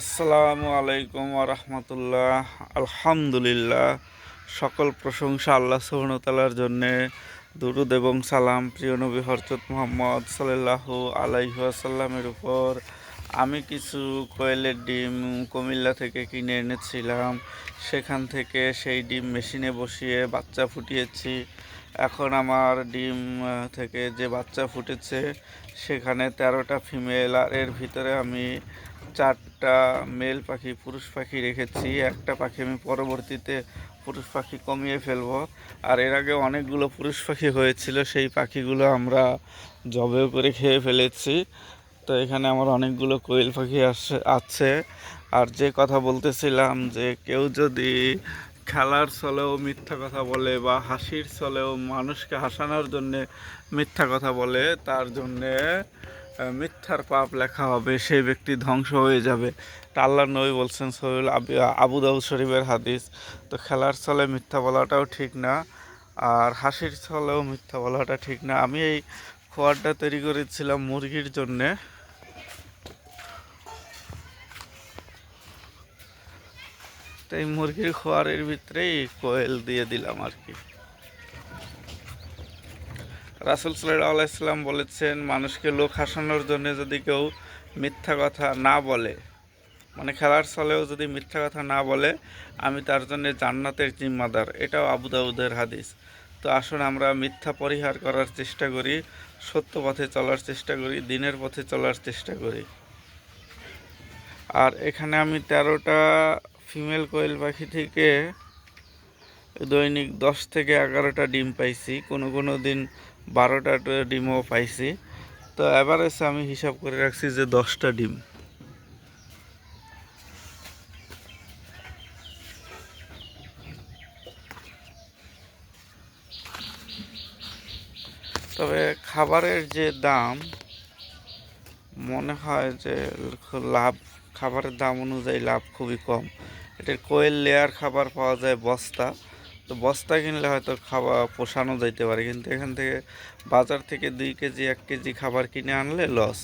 আসসালামু আলাইকুম রহমতুল্লাহ। আলহামদুলিল্লাহ। সকল প্রশংসা আল্লাহ সুবর্ণতালার জন্যে। দুরুদ এবং সালাম প্রিয় নবী হরচত মোহাম্মদ সাল্লাহ আলাইসাল্লামের উপর। আমি কিছু কোয়েলের ডিম কুমিল্লা থেকে কিনে এনেছিলাম। সেখান থেকে সেই ডিম মেশিনে বসিয়ে বাচ্চা ফুটিয়েছি। এখন আমার ডিম থেকে যে বাচ্চা ফুটেছে, সেখানে তেরোটা ফিমেল আর এর ভিতরে আমি চারটা মেল পাখি, পুরুষ পাখি রেখেছি। একটা পাখি আমি পরবর্তীতে পুরুষ পাখি কমিয়ে ফেলব। আর এর আগে অনেকগুলো পুরুষ পাখি হয়েছিল, সেই পাখিগুলো আমরা জবে করে খেয়ে ফেলেছি। তো এখানে আমার অনেকগুলো কোয়েল পাখি আসে, আছে। আর যে কথা বলতেছিলাম যে কেউ যদি খেলার ছলেও মিথ্যা কথা বলে বা হাসির ছলেও মানুষকে হাসানোর জন্যে মিথ্যা কথা বলে, তার জন্যে মিথ্যার পাপ লেখা হবে, সেই ব্যক্তি ধ্বংস হয়ে যাবে। তা আল্লাহ নবী বলছেন সহিল আবু দাউদ শরীফের হাদিস, তো খেলার ছলে মিথ্যা বলাটাও ঠিক না, আর হাসির ছলেও মিথ্যা বলাটা ঠিক না। আমি এই খোয়ারটা তৈরি করেছিলাম মুরগির জন্যে। তো এই মুরগির খোয়ারের ভিতরেই কোয়েল দিয়ে দিলাম আর কি। রাসুল সাল্লাহ আলাইসাল্লাম বলেছেন, মানুষকে লোক হাসানোর জন্য যদি কেউ মিথ্যা কথা না বলে মানে খেলার ছলেও যদি মিথ্যা কথা না বলে, আমি তার জন্য জান্নাতের জিম্মাদার। এটাও আবু দাউদের হাদিস। তো আসুন আমরা মিথ্যা পরিহার করার চেষ্টা করি, সত্য পথে চলার চেষ্টা করি, দিনের পথে চলার চেষ্টা করি। আর এখানে আমি তেরোটা ফিমেল কোয়েল পাখি থেকে দৈনিক দশ থেকে এগারোটা ডিম পাইছি। কোনো কোনো দিন বারোটা ডিমও পাইছি। তো এভারেজ আমি হিসাব করে রাখছি যে দশটা ডিম। তবে খাবারের যে দাম, মনে হয় যে লাভ, খাবারের দাম অনুযায়ী লাভ খুবই কম। এটার কোয়েল লেয়ার খাবার পাওয়া যায় বস্তা। তো বস্তা কিনলে হয়তো খাবার পোষানো যাইতে পারে। কিন্তু এখান থেকে বাজার থেকে দুই কেজি, এক কেজি খাবার কিনে আনলে লস